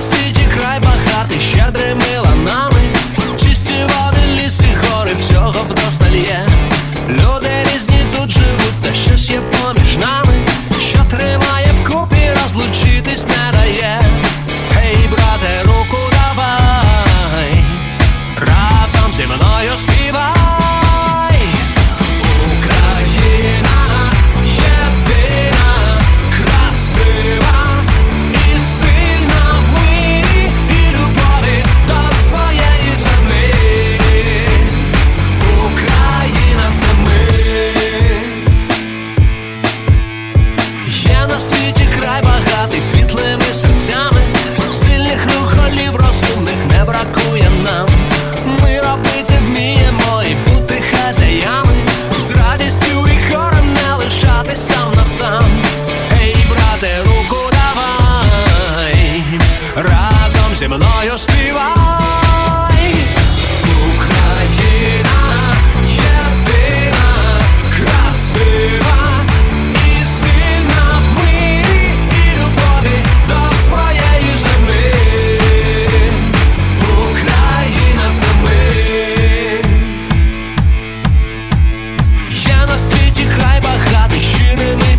на край багатий, щедрими ланами, чисті води, ліси, гори, всього вдосталь є. Люди різні тут живуть, та щось є поміж нами, що тримає вкупі, розлучитись не зі мною співай Україна єдина, красива і сильна в і любові до своєї землі. Україна це ми. На світі край багатий, щирими